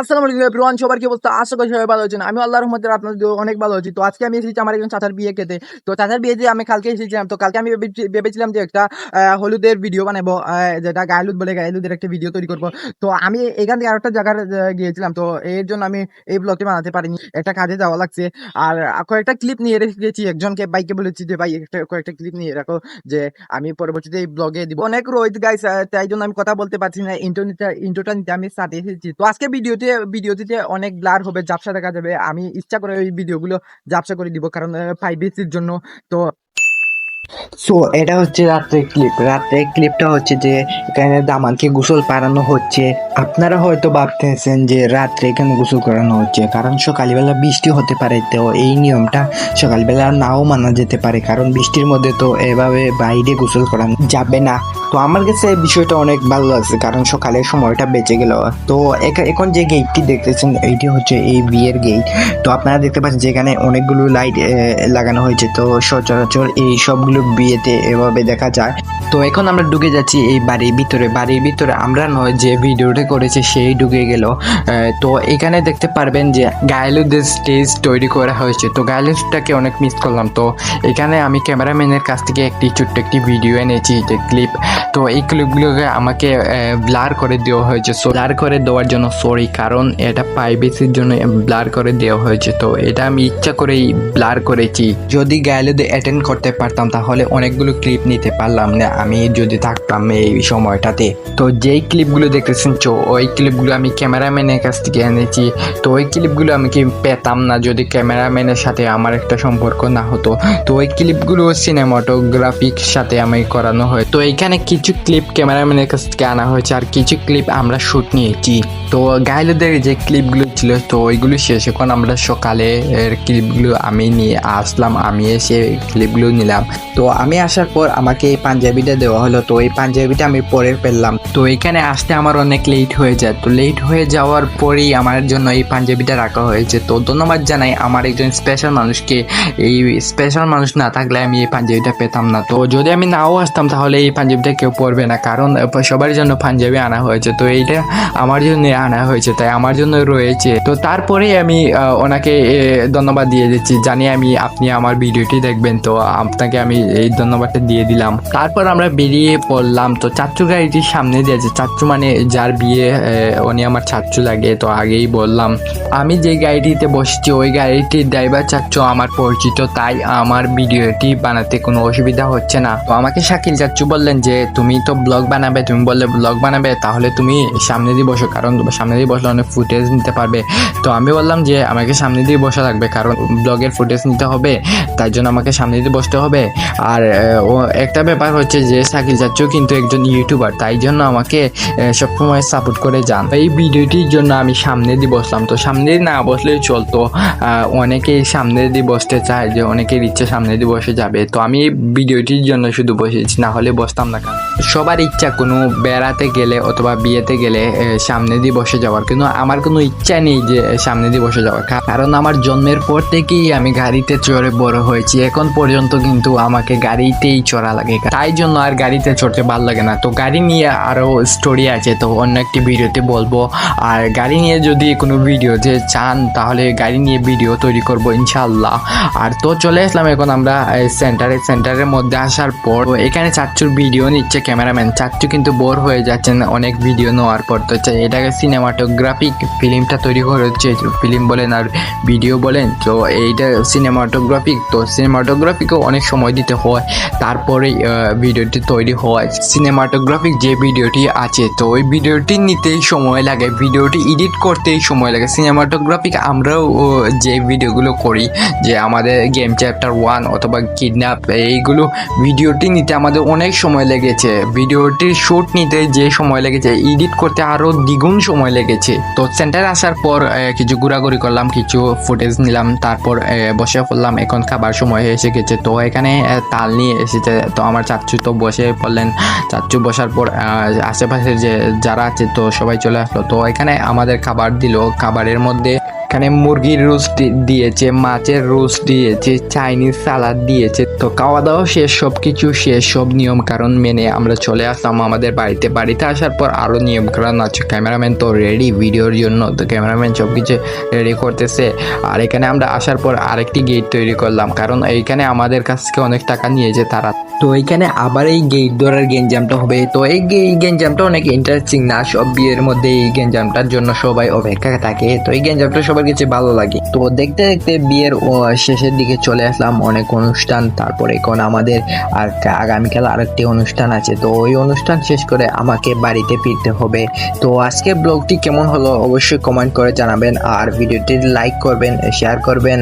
আসসালামু আলাইকুম এভরিওয়ান সবার কি অবস্থা? আশা করি সবাই ভালো আছেন। আমি আল্লাহর রহমতে আপনাদের অনেক ভালো আছি। তো আজকে আমি এসেছি আমার একজন চাচার বিয়ে খেতে। তো চাচার বিয়ে আমি কালকে এসেছিলাম, তো কালকে আমি ভেবেছিলাম যে একটা হলুদের ভিডিও বানাবো যেটা গায়ে হলুদ বলে গায়ে হলুদের একটা ভিডিও তৈরি করব। তো আমি এখান থেকে আরেকটা জায়গার গিয়েছিলাম। তো এর জন্য আমি এই ব্লগটি বানাতে পারিনি। একটা কাজে যাওয়া লাগছে। আর কয়েকটা ক্লিপ নিয়ে রেখেছি। একজনকে বাইকে বলেছি যে, ভাই, একটা কয়েকটা ক্লিপ নিয়ে রাখো, যে আমি পরবর্তীতে এই ব্লগে দিব। অনেক রোহিত গাইস তাই জন্য আমি কথা বলতে পারছি না। ইন্টারনেটটা ইন্টোটা নিতে আমি সাথে এসেছি। তো আজকে ভিডিওতে ভিডিওটিতে অনেক ব্লার হবে, ঝাপসা দেখা যাবে। আমি ইচ্ছা করে ওই ভিডিওগুলো ঝাপসা করে দিব, কারণ ফাইভ এর জন্য। তো সো এটা হচ্ছে রাত্রের ক্লিপ রাত্রের ক্লিপটা হচ্ছে যে, এখানে দামানকে গোসল পাড়ানো হচ্ছে। আপনারা হয়তো ভাবতেছেন যে, রাত্রে এখানে গোসল করানো হচ্ছে। কারণ সকালবেলা বৃষ্টি হতে পারে তো এই নিয়মটা সকালবেলা নাও মানা যেতে পারে। কারণ বৃষ্টির মধ্যে তো এভাবে বাইরে গোসল করানো যাবে না। তো আমার কাছে এই বিষয়টা অনেক ভালো লাগছে, কারণ সকালের সময়টা বেঁচে গেল। তো এখন যে গেটটি দেখতেছেন, এইটি হচ্ছে এই বিয়ের গেট তো আপনারা দেখতে পাচ্ছেন যেখানে অনেকগুলো লাইট লাগানো হয়েছে। তো সচরাচর এই সবগুলো বিয়েতে এভাবে দেখা যায়। তো এখন আমরা ঢুকে যাচ্ছি এই বাড়ির ভিতরে। বাড়ির ভিতরে আমরা নয়, যে ভিডিওটা করেছে সেই ঢুকে গেল। তো এখানে দেখতে পারবেন যে গায়েলুদের স্টেজ তৈরি করা হয়েছে। তো গায়েলুদটাকে অনেক মিস করলাম। তো এখানে আমি ক্যামেরাম্যানের কাছ থেকে একটি ছোট্ট একটি ভিডিও এনেছি, যে ক্লিপ তো এই ক্লিপগুলোকে আমাকে ব্লার করে দেওয়া হয়েছে। সো ব্লার করে দেওয়ার জন্য সরি কারণ এটা প্রাইভেসির জন্য ব্লার করে দেওয়া হয়েছে। তো এটা আমি ইচ্ছা করেই ব্লার করেছি। যদি গায়েলুদে অ্যাটেন্ড করতে পারতাম, তাহলে অনেকগুলো ক্লিপ নিতে পারলাম না। আমি যদি থাকতাম এই সময়টাতে। তো যেই ক্লিপগুলো দেখতেছেন চো ওই ক্লিপগুলো আমি ক্যামেরাম্যানের কাছ থেকে এনেছি। তো ওই ক্লিপগুলো আমি কি পেতাম না যদি ক্যামেরাম্যানের সাথে আমার একটা সম্পর্ক না হতো? তো ওই ক্লিপগুলো সিনেমাটোগ্রাফিক সাথে আমি করানো হয়। তো এইখানে কিছু ক্লিপ ক্যামেরাম্যানের কাছ থেকে আনা হয়েছে আর কিছু ক্লিপ আমরা শ্যুট নিয়েছি। তো গাইলোদের যে ক্লিপগুলো ছিল, তো ওইগুলো শেষ। এখন আমরা সকালে এর ক্লিপগুলো আমি নিয়ে আসলাম, আমি এসে ক্লিপগুলো নিলাম। তো আমি আসার পর আমাকে এই পাঞ্জাবিটা দেওয়া হলো, তো এই পাঞ্জাবিটা আমি পরে ফেললাম। তো এখানে আসতে আমার অনেক লেট হয়ে যায়। তো লেট হয়ে যাওয়ার পরেই আমার জন্য এই পাঞ্জাবিটা রাখা হয়েছে। তো ধন্যবাদ জানাই আমার একজন স্পেশাল মানুষকে। এই স্পেশাল মানুষ না থাকলে আমি এই পাঞ্জাবিটা পেতাম না। তো যদি আমি নাও আসতাম, তাহলে এই পাঞ্জাবিটা কেউ পরবে না। কারণ সবার জন্য পাঞ্জাবি আনা হয়েছে। তো এইটা আমার জন্য আনা হয়েছে, তাই আমার জন্য রয়েছে। তো তারপরে আমি ওনাকে ধন্যবাদ দিয়ে দিচ্ছি। জানি আমি, আপনি আমার ভিডিওটি দেখবেন, তো আপনাকে আমি এই ধন্যবাদটা দিয়ে দিলাম। তারপর আমরা বেরিয়ে পড়লাম। তো চাচ্চু গাড়িটির সামনে দিয়েছে চাচ্চু মানে যার বিয়ে উনি আমার চাচ্চু লাগে। তো আগেই বললাম, আমি যে গাড়িটিতে বসেছি, ওই গাড়িটির ড্রাইভার চাচ্চু আমার পরিচিত। তাই আমার ভিডিওটি বানাতে কোনো অসুবিধা হচ্ছে না। তো আমাকে শাকিল চাচ্চু বললেন যে, তুমি তো ব্লগ বানাবে। তুমি বললে ব্লগ বানাবে? তাহলে তুমি সামনে দিয়ে বসো, কারণ সামনে দিয়ে বসলে অনেক ফুটেজ নিতে পারবে। তো আমি বললাম যে, আমাকে সামনে দিয়ে বসা লাগবে, কারণ ব্লগের ফুটেজ নিতে হবে। তাই জন্য আমাকে সামনে দিয়ে বসতে হবে। আর একটা ব্যাপার হচ্ছে যে শাকিল চাচ্চু কিন্তু একজন ইউটিউবার তাই জন্য আমাকে সবসময় সাপোর্ট করে যান। এই ভিডিওটির জন্য আমি সামনে দিয়ে বসলাম। তো সামনে না বসলেই চলতো। অনেকেই সামনে দিয়ে বসতে চায় যে, অনেকের ইচ্ছে সামনে দিয়ে বসে যাবে। তো আমি এই ভিডিওটির জন্য শুধু বসেছি, না হলে বসতাম না সবার ইচ্ছা কোনো বেড়াতে গেলে অথবা বিয়েতে গেলে সামনে দিয়ে বসে যাওয়ার। কিন্তু আমার কোনো ইচ্ছা নেই যে, সামনে দিয়ে বসে যাওয়ার। কারণ আমার জন্মের পর থেকেই আমি গাড়িতে চড়ে বড় হয়েছি। এখন পর্যন্ত কিন্তু আমাকে গাড়িতেই চড়া লাগে। তাই জন্য আর গাড়িতে চড়তে ভালো লাগে না। তো গাড়ি নিয়ে আরও স্টোরি আছে, তো অন্য একটি ভিডিওতে বলব। আর গাড়ি নিয়ে যদি কোনো ভিডিও যে চান, তাহলে গাড়ি নিয়ে ভিডিও তৈরি করব ইনশাল্লাহ আর তো চলে আসলাম এখন আমরা সেন্টারে সেন্টারের মধ্যে আসার পর এখানে চাচ্চুর ভিডিও নিচ্ছে ক্যামেরাম্যান। চাচ্চু কিন্তু বোর হয়ে যাচ্ছেন, অনেক ভিডিও নেওয়ার পর। তো এটাকে সিনেমাটোগ্রাফিক ফিল্মটা তৈরি হচ্ছে ফিল্ম বলেন আর ভিডিও বলেন। তো এইটা সিনেমাটোগ্রাফিক তো সিনেমাটোগ্রাফিকেও অনেক সময় দিতে হয়। তারপরে ভিডিওটি তৈরি হয়। সিনেমাটোগ্রাফিক যে ভিডিওটি আছে, তো ওই ভিডিওটি নিতেই সময় লাগে। ভিডিওটি এডিট করতেই সময় লাগে। সিনেমাটোগ্রাফিক আমরাও যে ভিডিওগুলো করি, যে আমাদের গেম চ্যাপ্টার ওয়ান অথবা কিডন্যাপ এইগুলো ভিডিওটি নিতে আমাদের অনেক সময় লেগেছে। ভিডিওটির শ্যুট নিতে যে সময় লেগেছে এডিট করতে আরও দ্বিগুণ সময় লেগেছে। তো সেন্টারে আসার পর কিছু ঘোরাঘুরি করলাম, কিছু ফুটেজ নিলাম, তারপর বসে পড়লাম। এখন খাবার সময় এসে গেছে। তো এখানে তাল নিয়ে এসেছে। তো আমার চাচ্চু তো বসে পড়লেন। চাচ্চু বসার পর আশেপাশের আশেপাশে যে যারা আছে তো সবাই চলে আসলো। তো এখানে আমাদের খাবার দিল। খাবারের মধ্যে এখানে মুরগির রোস্ট দিয়েছে, মাছের রোস্ট দিয়েছে, চাইনিজ সালাদ দিয়েছে। তো খাওয়া দাওয়া শেষ সব কিছু শেষ, সব নিয়ম কারণ মেনে আমরা চলে আসলাম আমাদের বাড়িতে। বাড়িতে আসার পর আরও নিয়ম কারণ আছে। ক্যামেরাম্যান তো রেডি ভিডিওর জন্য। তো ক্যামেরাম্যান সব কিছু রেডি করতেছে। আর এখানে আমরা আসার পর আরেকটি গেট তৈরি করলাম। কারণ এইখানে আমাদের কাছ থেকে অনেক টাকা নিয়েছে তারা। তো এইখানে আবার এই গেট ধরার গেঞ্জামটা হবে। তো এই গেঞ্জামটা অনেক ইন্টারেস্টিং না? সব বিয়ের মধ্যে এই গেঞ্জামটার জন্য সবাই অপেক্ষা থাকে। তো এই গেঞ্জামটা সবার কাছে ভালো লাগে। তো দেখতে দেখতে বিয়ের শেষের দিকে চলে আসলাম অনেক অনুষ্ঠান, তারপরে এখন আমাদের আর আগামীকাল আরেকটি অনুষ্ঠান আছে। তো ওই অনুষ্ঠান শেষ করে আমাকে বাড়িতে ফিরতে হবে। তো আজকে ব্লগটি কেমন হলো অবশ্যই কমেন্ট করে জানাবেন। আর ভিডিওটি লাইক করবেন শেয়ার করবেন।